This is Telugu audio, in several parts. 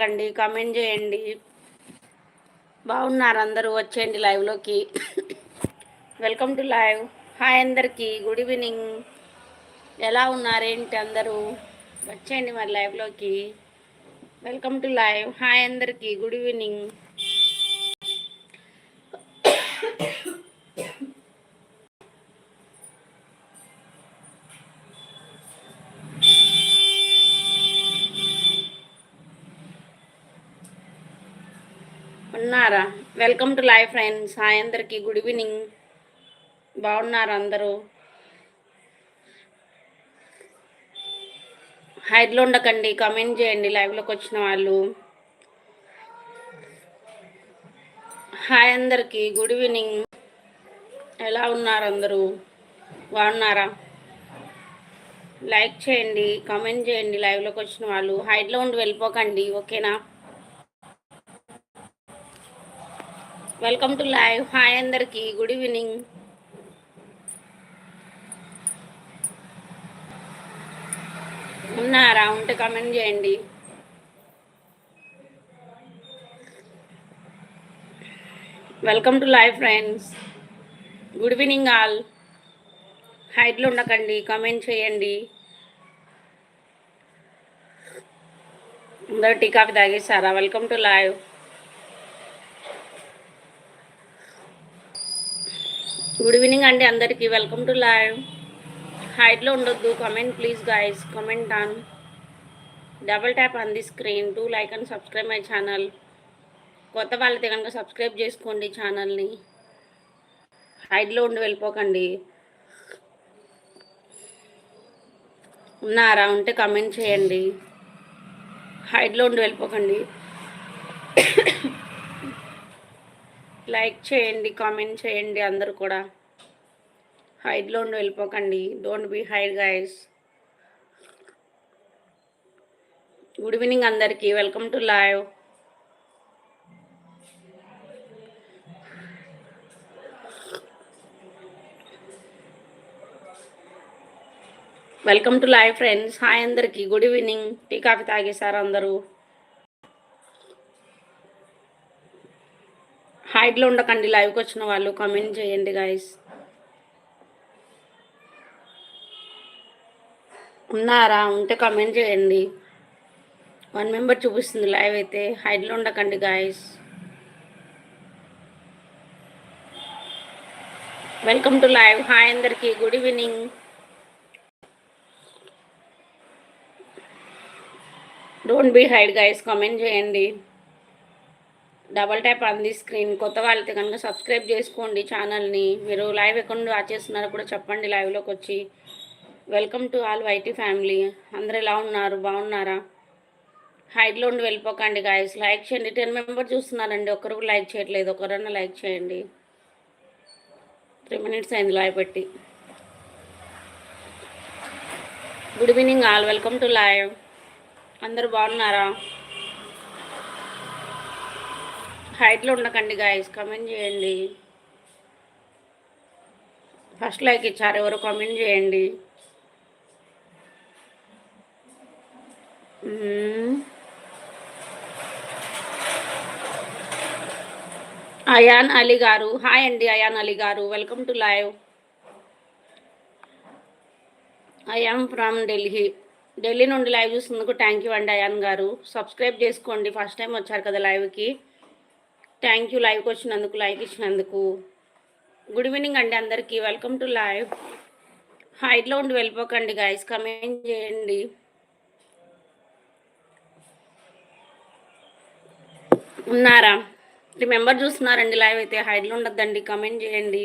అండి కామెంట్ చేయండి. బాగున్నారు అందరూ వచ్చేయండి లైవ్లోకి వెల్కమ్ టు లైవ్ హాయ్ అందరికీ గుడ్ ఈవినింగ్ ఎలా ఉన్నారేంటి అందరూ? వచ్చేయండి మరి లైవ్లోకి వెల్కమ్ టు లైవ్ హాయ్ అందరికీ గుడ్ ఈవినింగ్ ఉన్నారా welcome to life friends hi అందరికీ గుడ్ ఈవినింగ్ బాగున్నారు అందరూ? హైడ్లో ఉండకండి కమెంట్ చేయండి లైవ్లోకి వచ్చిన వాళ్ళు. హాయ్ అందరికీ గుడ్ ఈవినింగ్ ఎలా ఉన్నారు అందరూ? బాగున్నారా? లైక్ చేయండి కమెంట్ చేయండి లైవ్లోకి వచ్చిన వాళ్ళు. హైడ్లో ఉండి వెళ్ళిపోకండి ఓకేనా వెల్కమ్ టు లైవ్ హాయ్ అందరికీ. గుడ్ ఈవినింగ్ ఉన్నారా? ఉంటే కామెంట్ చేయండి. Welcome to live friends good evening all హైట్లో ఉండకండి. కామెంట్ చేయండి. అందరూ tea coffee తాగేసారా welcome to live good evening అండి అందరికీ వెల్కమ్ టు లైవ్ హైట్లో ఉండొద్దు. Comment please guys comment on double tap on the screen to like and subscribe my channel కొత్త వాళ్ళైతే కనుక సబ్స్క్రైబ్ చేసుకోండి ఛానల్ని హైడ్లో ఉండి వెళ్ళిపోకండి. ఉన్నారా? ఉంటే కమెంట్ చేయండి. హైడ్లో ఉండి వెళ్ళిపోకండి. లైక్ చేయండి కామెంట్ చేయండి అందరు కూడా. హైడ్లో ఉండి వెళ్ళిపోకండి. Don't be hide guys good evening అందరికీ. Welcome to live welcome to live friends hi అందరికీ. గుడ్ ఈవినింగ్ టీ కాఫీ తాగేశారు అందరూ. సైడ్లో ఉండకండి లైవ్కి వచ్చిన వాళ్ళు కామెంట్ చేయండి గాయస్ ఉన్నారా? ఉంటే కామెంట్ చేయండి. వన్ మెంబర్ చూపిస్తుంది లైవ్ అయితే. హైడ్లో ఉండకండి guys welcome to live hi అందరికీ. Good evening don't be hide guys comment చేయండి. Double tap on the screen. కొత్త వాళ్ళైతే కనుక సబ్స్క్రైబ్ చేసుకోండి ఛానల్ని. మీరు లైవ్ ఎక్కడ వాచ్ చేస్తున్నారో కూడా చెప్పండి లైవ్లోకి వచ్చి. Welcome to all YT family. అందరు ఎలా ఉన్నారు? బాగున్నారా? హైట్లో ఉండి వెళ్ళిపోకండి గాయస్. లైక్ చేయండి. టెన్ మెంబర్ చూస్తున్నారండి. ఒకరు కూడా లైక్ చేయట్లేదు. ఒకరన్నా లైక్ చేయండి. త్రీ మినిట్స్ అయింది లైవ్ పెట్టి. Good evening all. Welcome to live. అందరు బాగున్నారా? హైట్లో ఉండకండి గాయస్ కమెంట్ చేయండి. ఫస్ట్ లైక్ ఇచ్చారు ఎవరు కామెంట్ చేయండి. అయాన్ అలీ గారు హాయ్ అండి Ayan Ali garu. Welcome to live I'm from Delhi Delhi నుండి లైవ్ చూసినందుకు థ్యాంక్ యూ అండి అయాన్ గారు. సబ్స్క్రైబ్ చేసుకోండి. ఫస్ట్ టైం వచ్చారు కదా లైవ్కి థ్యాంక్ యూ లైవ్కి వచ్చినందుకు లైక్ ఇచ్చినందుకు. గుడ్ ఈవినింగ్ అండి అందరికీ. వెల్కమ్ టు లైవ్ హైట్లో ఉండి వెళ్ళిపోకండి గాయస్ కమెంట్ చేయండి. ఉన్నారా? త్రీ మెంబర్ చూస్తున్నారండి లైవ్ అయితే. హైడ్లో ఉండద్దండి. కమెంట్ చేయండి.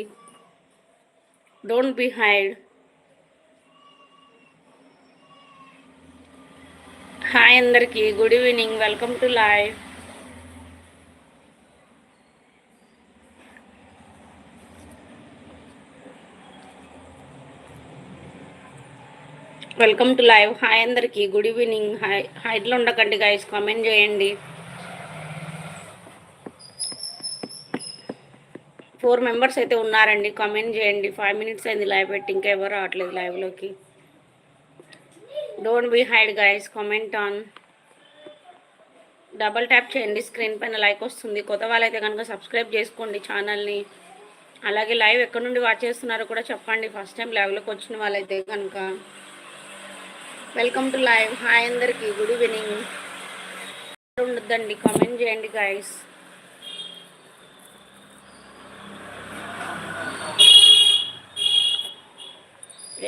డోంట్ బి హైడ్ హాయ్ అందరికీ. Good evening welcome to live welcome to live. Hi అందరికీ. Good evening. హాయ్. హైట్లో ఉండకండి గైస్ కామెంట్ చేయండి. ఫోర్ మెంబర్స్ అయితే ఉన్నారండి. కామెంట్ చేయండి. ఫైవ్ మినిట్స్ అయింది లైవ్ పెట్టి. ఇంకా ఎవరు రావట్లేదు లైవ్లోకి don't be hide guys comment on double tap చేయండి. స్క్రీన్ పైన లైక్ వస్తుంది. కొత్త వాళ్ళైతే కనుక సబ్స్క్రైబ్ చేసుకోండి ఛానల్ని అలాగే లైవ్ ఎక్కడి నుండి వాచ్ చేస్తున్నారో కూడా చెప్పండి. ఫస్ట్ టైం లైవ్లోకి వచ్చిన వాళ్ళైతే కనుక. వెల్కమ్ టు లైవ్ హాయ్ అందరికీ. గుడ్ ఈవినింగ్ ఉండొద్దండి. కామెంట్ చేయండి గాయస్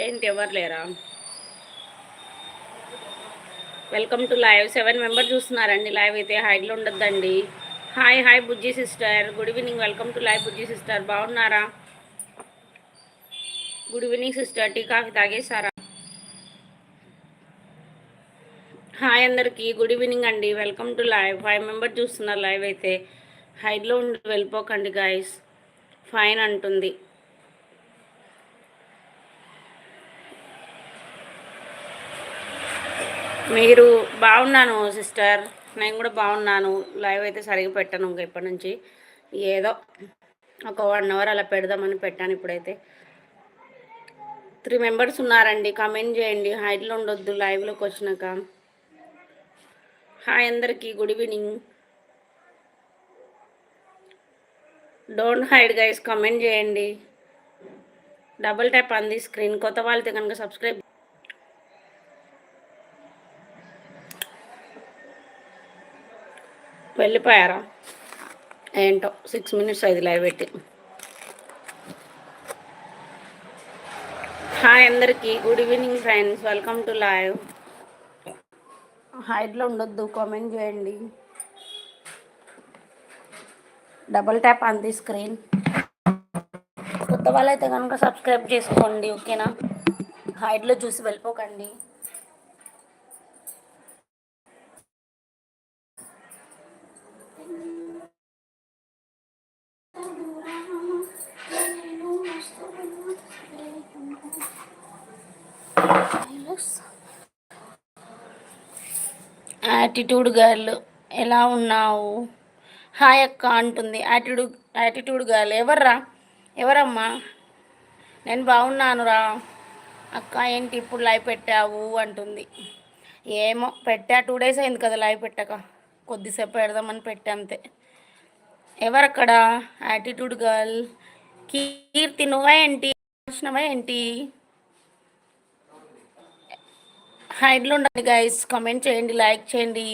ఏంటి ఎవరు లేరా? Welcome to live seven member చూస్తున్నారండి. లైవ్ అయితే హైడ్లో ఉండొద్దండి. Hi hi Bujji sister good evening welcome to live Bujji sister బాగున్నారా? Good evening sister tea coffee తాగేసారా hi అందరికీ గుడ్ ఈవినింగ్ అండి. Welcome to live. Five member చూస్తున్నారు లైవ్ అయితే హైడ్లో ఉండి వెళ్ళిపోకండి గాయస్. ఫైన్ అంటుంది. మీరు బాగున్నాను సిస్టర్. నేను కూడా బాగున్నాను. లైవ్ అయితే సరిగ్గా పెట్టాను ఇంకా ఇప్పటి నుంచి. ఏదో ఒక వన్ అవర్ అలా పెడదామని పెట్టాను ఇప్పుడైతే. త్రీ మెంబర్స్ ఉన్నారండి. కమెంట్ చేయండి. హైట్లో ఉండొద్దు లైవ్లోకి వచ్చినాక. హాయ్ అందరికీ good evening don't hide guys comment చేయండి. Double tap on the screen కొత్త వాళ్ళతో కనుక సబ్స్క్రైబ్ వెళ్ళిపోయారా? ఏంటో సిక్స్ మినిట్స్ ఐదు లైవ్ పెట్టి. హాయ్ అందరికీ good evening friends welcome to live హైడ్లో ఉండొద్దు కామెంట్ చేయండి. Double tap on the screen కొత్త వాళ్ళైతే కనుక సబ్స్క్రైబ్ చేసుకోండి ఓకేనా? హైట్లో చూసి వెళ్ళిపోకండి. యాటిట్యూడ్ గర్ల్ ఎలా ఉన్నావు? హాయ్ అక్క అంటుంది. యాటిట్యూడ్ యాటిట్యూడ్ గర్ల్ ఎవర్రా? ఎవరమ్మా? నేను బాగున్నాను రా అక్క ఏంటి ఇప్పుడు లైవ్ పెట్టావు? అంటుంది. ఏమో పెట్టా. టూ డేస్ అయింది కదా లైవ్ పెట్టాక. కొద్దిసేపు పెడదామని పెట్టా అంతే. ఎవరక్కడ? యాటిట్యూడ్ గర్ల్ కీర్తి నువ్వా ఏంటి? వచ్చినవా ఏంటి? హైడ్లో ఉండండి గైస్ కమెంట్ చేయండి లైక్ చేయండి.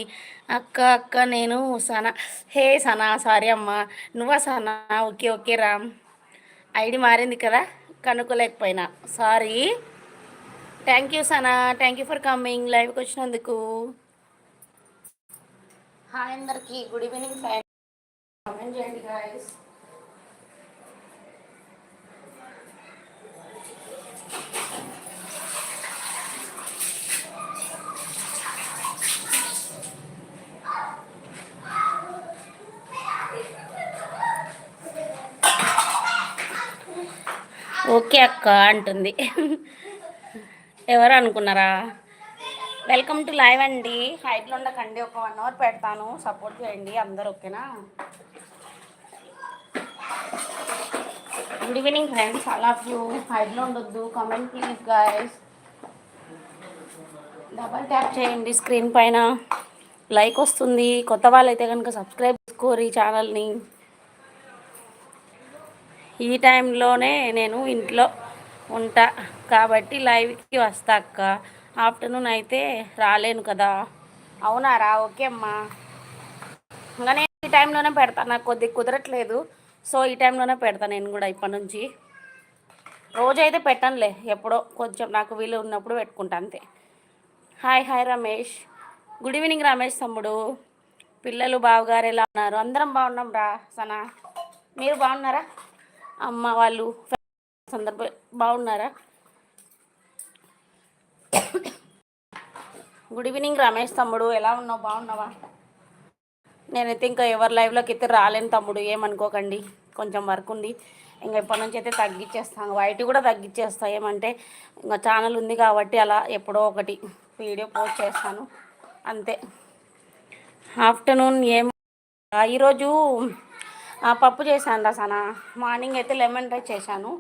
అక్క అక్క నేను సనా. హే సనా సారీ అమ్మ. నువ్వా Sana? Okay okay Ram ID మారింది కదా కనుక్కోలేకపోయినా. Sorry thank you Sana. Thank you for coming లైవ్కి వచ్చినందుకు. హాయ్ అందరికీ. గుడ్ ఈవినింగ్ ఫ్రెండ్ కామెంట్ చేయండి గైస్ ఓకే అక్క అంటుంది. ఎవరు అనుకున్నారా? వెల్కమ్ టు లైవ్ అండి. హైట్లో ఉండకండి ఒక వన్ అవర్ పెడతాను. సపోర్ట్ చేయండి అందరు ఓకేనా good evening friends all of you హైట్లో ఉండొద్దు. Comment please guys double tap చేయండి స్క్రీన్ పైన. లైక్ వస్తుంది. కొత్త వాళ్ళైతే కనుక సబ్స్క్రైబ్ చేసుకోరు ఈ ఛానల్ని ఈ టైంలోనే నేను ఇంట్లో ఉంటా కాబట్టి లైవ్కి వస్తా అక్క. ఆఫ్టర్నూన్ అయితే రాలేను కదా. అవునారా ఓకే అమ్మా. ఇంకా నేను ఈ టైంలోనే పెడతాను నాకు కొద్దిగా కుదరట్లేదు. సో ఈ టైంలోనే పెడతాను నేను కూడా ఇప్పటి నుంచి రోజైతే పెట్టనులే ఎప్పుడో కొంచెం నాకు వీలు ఉన్నప్పుడు పెట్టుకుంటా అంతే. Hi hi Ramesh. Good evening Ramesh తమ్ముడు. పిల్లలు బావగారు ఎలా ఉన్నారు? అందరం బాగున్నాం రా సనా. మీరు బాగున్నారా? అమ్మ వాళ్ళు సందర్భ బాగున్నారా? గుడ్ ఈవినింగ్ రమేష్ తమ్ముడు. ఎలా ఉన్నావు? బాగున్నావా? నేనైతే ఇంకా ఎవరి లైవ్లోకి అయితే రాలేను తమ్ముడు. ఏమనుకోకండి. కొంచెం వర్క్ ఉంది. ఇంకా ఇప్పటి నుంచి అయితే తగ్గించేస్తాను. వైట్ కూడా తగ్గించేస్తా. ఏమంటే ఇంకా ఛానల్ ఉంది కాబట్టి అలా ఎప్పుడో ఒకటి వీడియో పోస్ట్ చేస్తాను. అంతే. ఆఫ్టర్నూన్ ఏం? ఈరోజు పప్పు చేశాను రసన మార్నింగ్ అయితే లెమన్ రైస్ చేశాను.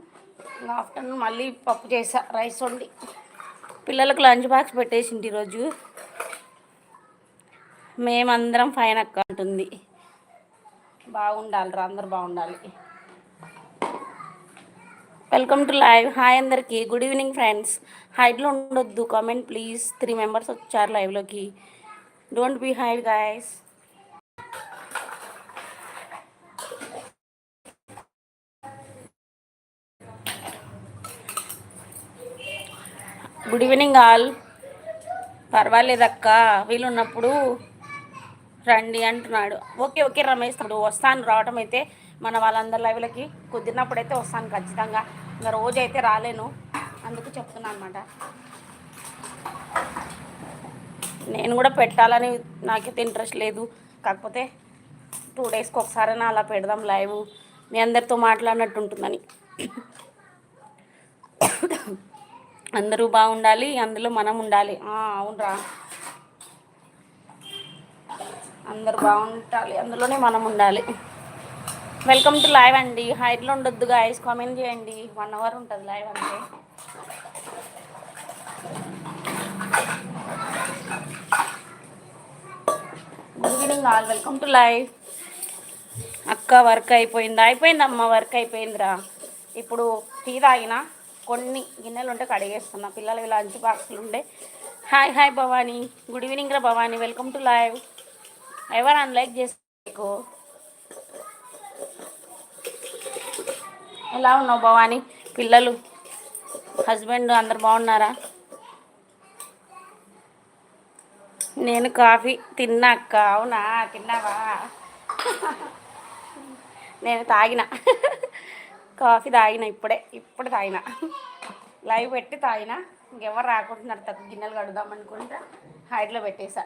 ఆఫ్టర్నూన్ మళ్ళీ పప్పు చేసా రైస్ వండి. పిల్లలకు లంచ్ బాక్స్ పెట్టేసింది ఈరోజు. మేమందరం ఫైన్ అక్క ఉంటుంది బాగుండాలి రా అందరు బాగుండాలి. Welcome to live. హాయ్ అందరికీ. Good evening friends. హైడ్లో ఉండొద్దు. Comment please. త్రీ మెంబర్స్ వచ్చారు లైవ్లోకి. Don't be hide guys. Good evening all పర్వాలేదక్క. వీలున్నప్పుడు రండి అంటున్నాడు. ఓకే ఓకే రమేష్ ఇప్పుడు వస్తాను రావటం అయితే మన వాళ్ళందరి లైవ్లకి కుదిరినప్పుడు అయితే వస్తాను ఖచ్చితంగా. ఇంకా రోజు అయితే రాలేను. అందుకు చెప్తున్నాను అనమాట నేను కూడా పెట్టాలని నాకైతే ఇంట్రెస్ట్ లేదు. కాకపోతే టూ డేస్కి ఒకసారైనా అలా పెడదాం లైవ్ మీ అందరితో మాట్లాడినట్టు ఉంటుందని అందరూ బాగుండాలి అందులో మనం ఉండాలి. అవునరా. అందరు బాగుండాలి అందులోనే మనం ఉండాలి. వెల్కమ్ టు లైవ్ అండి. హైట్లో ఉండొద్దు గాయస్ కామెంట్ చేయండి. వన్ అవర్ ఉంటుంది లైవ్ అంటే. Good evening all welcome to live అక్క వర్క్ అయిపోయింది? అయిపోయిందమ్మా వర్క్ అయిపోయిందిరా. ఇప్పుడు టీ తాగినా? కొన్ని గిన్నెలు ఉంటే కడిగేస్తున్నా. పిల్లలు లంచ్ బాక్సులు ఉండే. Hi hi Bhavani. Good evening రా భవానీ. Welcome to live. ఎవరు అన్లైక్ చేసుకో. ఎలా ఉన్నావు భవానీ? పిల్లలు హస్బెండ్ అందరు బాగున్నారా? నేను కాఫీ తిన్నా అక్క. అవునా? తిన్నావా? నేను తాగిన. కాఫీ తాగిన ఇప్పుడే ఇప్పుడు తాగిన. లైవ్ పెట్టి తాగిన. ఇంకెవరు రాకుంటున్నారు తక్కువ గిన్నెలు కడుదాం అనుకుంటా హైట్లో పెట్టేసా.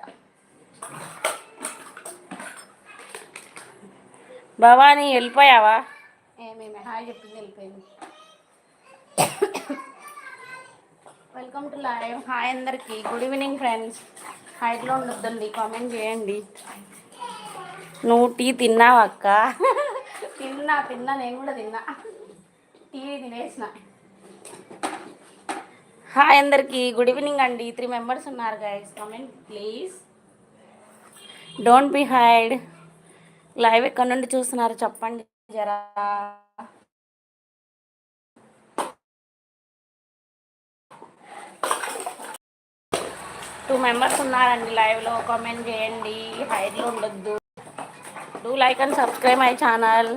భవానీ వెళ్ళిపోయావా? ఏమేమి హాయ్ చెప్పింది వెళ్ళిపోయింది. Welcome to live. హాయ్ అందరికి. Good evening friends. హైట్లో ఉండొద్దండి కామెంట్ చేయండి. నువ్వు టీ తిన్నావా అక్క? తిన్నా తిన్నా నేను కూడా తిన్నా. తినేసిన. హాయ్ అందరికి గుడ్ ఈవినింగ్ అండి. త్రీ మెంబర్స్ ఉన్నారు guys comment please don't be hide live ఎక్కడి నుండి చూస్తున్నారు చెప్పండి జరా. టూ మెంబర్స్ ఉన్నారండి లైవ్లో కామెంట్ చేయండి. హైడ్లో ఉండొద్దు. Do like and subscribe my channel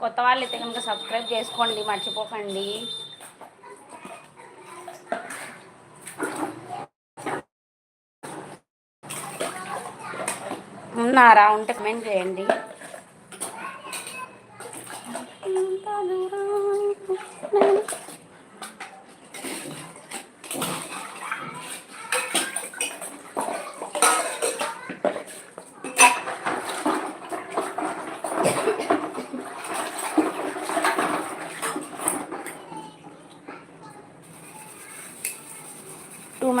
కొత్త వాళ్ళు అయితే కనుక సబ్స్క్రైబ్ చేసుకోండి మర్చిపోకండి. ఉన్నారా ఉంటే కమెంట్ చేయండి. టూ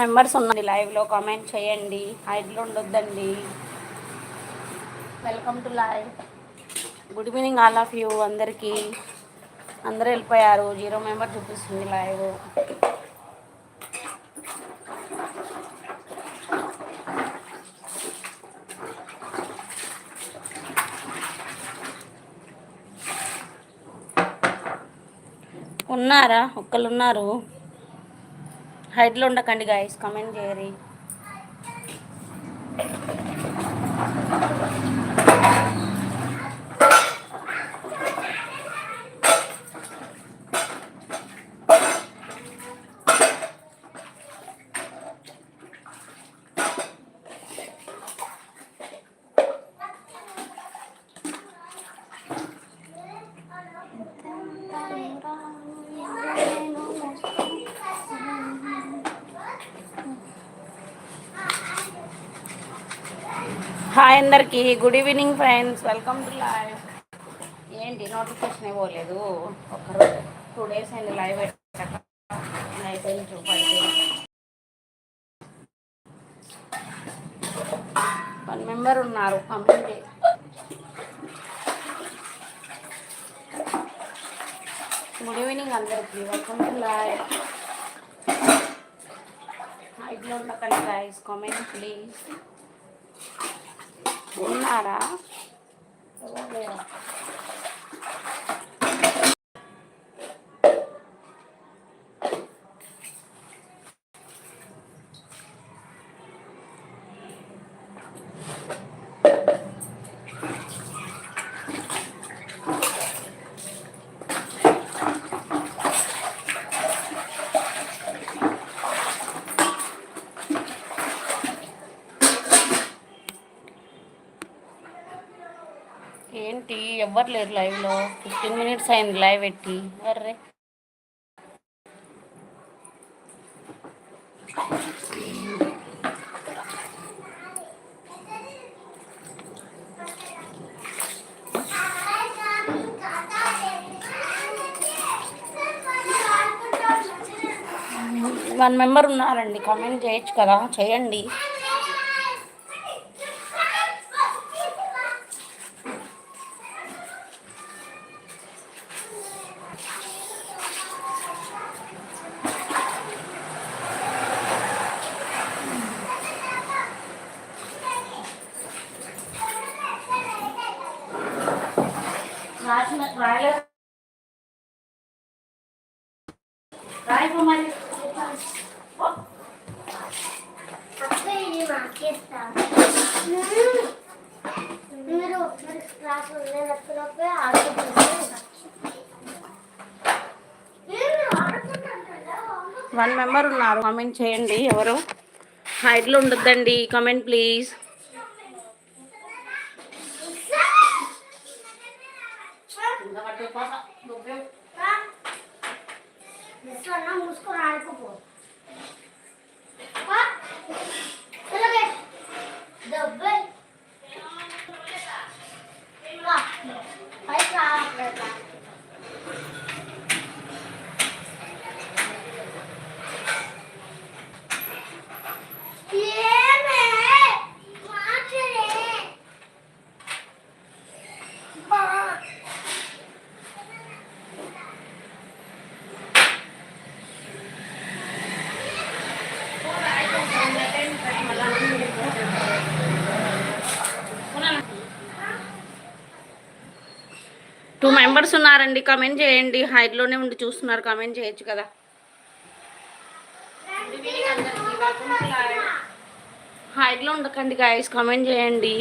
మెంబర్స్ ఉన్నది లైవ్లో కామెంట్ చేయండి. ఐడ్లో ఉండొద్దండి. Welcome to live. Good evening all of you అందరికీ. అందరూ వెళ్ళిపోయారు. జీరో మెంబర్ చూపిస్తుంది లైవ్. ఉన్నారా? ఒక్కళ్ళు ఉన్నారు. హైట్లో ఉండకండి గాయస్ కమెంట్ చేయరి హాయ్ అందరికీ good evening friends. Welcome to live. ఏంటి? నోటిఫికేషన్ ఇవ్వలేదు. ఒక టూ డేస్ అయింది లైవ్ పెట్టాక. అయిపోయింది చూపండి వన్ మెంబర్ ఉన్నారు. కమ్యూనిటీ గుడ్ ఈవినింగ్ అందరికీ. Welcome to live. హైట్లో ఉండకండి గైస్ కామెంట్ ప్లీజ్. ఉన్నారా ఏంటి ఎవ్వరు లేరు లైవ్లో ఫిఫ్టీన్ మినిట్స్ అయింది లైవ్ పెట్టి. అర్రే వన్ మెంబర్ ఉన్నారండి. కామెంట్ చేయొచ్చు కదా. చేయండి. రాయలేదు రాయకు మరి. మీరు క్లాస్ వన్ మెంబర్ ఉన్నారు. కామెంట్ చేయండి ఎవరు. హైట్లో ఉండొద్దండి. కామెంట్ ప్లీజ్ लगा दो पास दो पे का इसका नाम मुस्कुराने को बोल టూ మెంబర్స్ ఉన్నారండి. కమెంట్ చేయండి. హైట్లోనే ఉండి చూస్తున్నారు. కామెంట్ చేయొచ్చు కదా. హైట్లో ఉండకండి గాయస్ కమెంట్ చేయండి.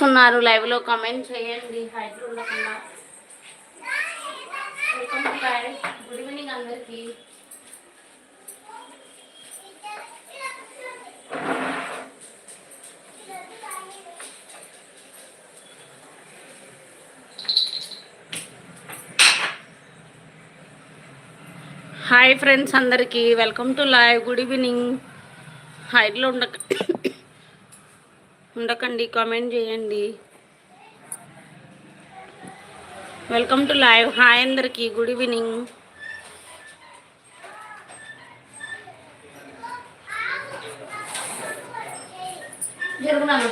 మెంబర్స్ ఉన్నారు లైవ్లో కామెంట్ చేయండి. హైట్లో ఉండకుండా. Welcome to live good evening అందరికీ. హాయ్ ఫ్రెండ్స్ అందరికీ. Welcome to live good evening హైట్లో ఉండక ఉండకండి కామెంట్ చేయండి. వెల్కమ్ టు లైవ్ హాయ్ అందరికీ గుడ్ ఈవినింగ్ జరుగునాను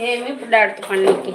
ఏమి ఇప్పుడు డాడీతో పండుగకి